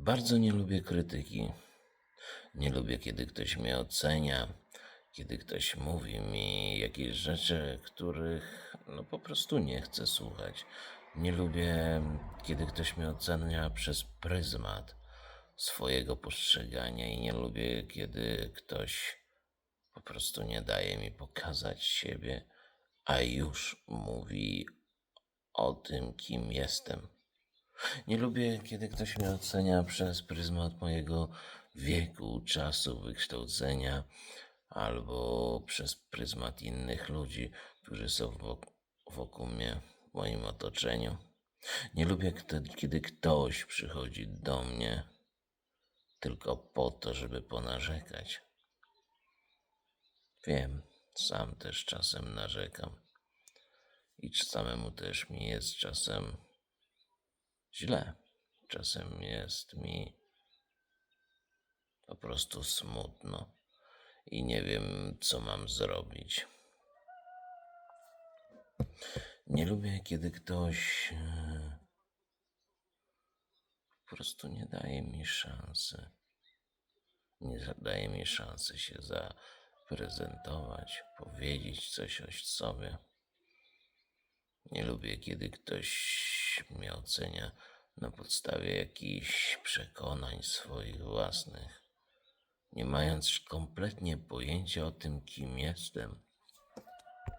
Bardzo nie lubię krytyki. Nie lubię, kiedy ktoś mnie ocenia, kiedy ktoś mówi mi jakieś rzeczy, których no po prostu nie chcę słuchać. Nie lubię, kiedy ktoś mnie ocenia przez pryzmat swojego postrzegania i nie lubię, kiedy ktoś po prostu nie daje mi pokazać siebie, a już mówi o tym, kim jestem. Nie lubię, kiedy ktoś mnie ocenia przez pryzmat mojego wieku, czasu, wykształcenia, albo przez pryzmat innych ludzi, którzy są wok- wokół mnie, w moim otoczeniu. Nie lubię, kiedy ktoś przychodzi do mnie tylko po to, żeby ponarzekać. Wiem, sam też czasem narzekam. I samemu też mi jest czasem źle. Czasem jest mi po prostu smutno i nie wiem, co mam zrobić. Nie lubię, kiedy ktoś e, po prostu nie daje mi szansy. Nie daje mi szansy się zaprezentować, powiedzieć coś o sobie. Nie lubię, kiedy ktoś mnie ocenia na podstawie jakichś przekonań swoich własnych, nie mając kompletnie pojęcia o tym, kim jestem